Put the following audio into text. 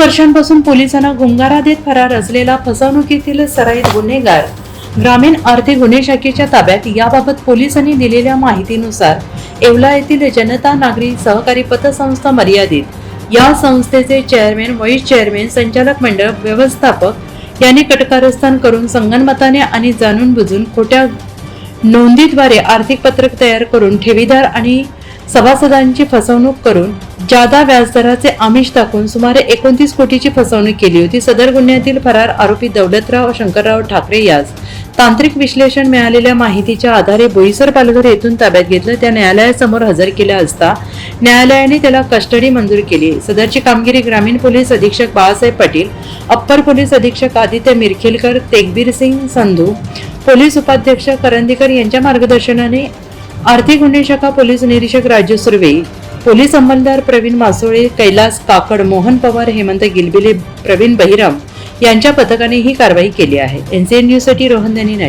वर्षांपासून पोलिसांना गुंगारा देत फरार असलेला फसवणुकीतील सराईत गुन्हेगार. ग्रामीण आर्थिक गुन्हे शाखेच्या ताब्यात याबाबत पोलिसांनी दिलेल्या माहितीनुसार येवला येथील जनता नागरी सहकारी पतसंस्था मर्यादित. या संस्थेचे चेअरमॅन व्हाईस चेअरमॅन संचालक मंडळ व्यवस्थापक यांनी कटकारस्थान करून संगणमताने आणि जाणून बुजून खोट्या नोंदीद्वारे आर्थिक पत्रक तयार करून ठेवीदार आणि सभासदांची फसवणूक करून जादा व्याजदराचे आमिष दाखवून सुमारे एकोणतीस कोटीची फसवणूक केली होती. सदर गुन्ह्यातील फरार आरोपी दौलतराव शंकरराव ठाकरे यास तांत्रिक विश्लेषण मिळालेल्या माहितीच्या आधारे बोईसर पालघर येथून ताब्यात घेतलं. त्या न्यायालयासमोर हजर केल्या असता न्यायालयाने त्याला कस्टडी मंजूर केली. सदरची कामगिरी ग्रामीण पोलीस अधीक्षक बाळासाहेब पाटील अप्पर पोलीस अधीक्षक आदित्य मिरखेलकर तेगबीर सिंग संधू पोलीस उपाध्यक्ष करंदीकर यांच्या मार्गदर्शनाने आर्थिक गुन्हे शाखा पोलीस निरीक्षक राजू सुर्वे पोलीस अंमलदार प्रवीण मासोळे कैलास काकड मोहन पवार हेमंत गिलबिले प्रवीण बहिराम यांच्या पथकाने ही कारवाई केली आहे. एनसीएन न्यूजसाठी रोहन दनी नाशिक.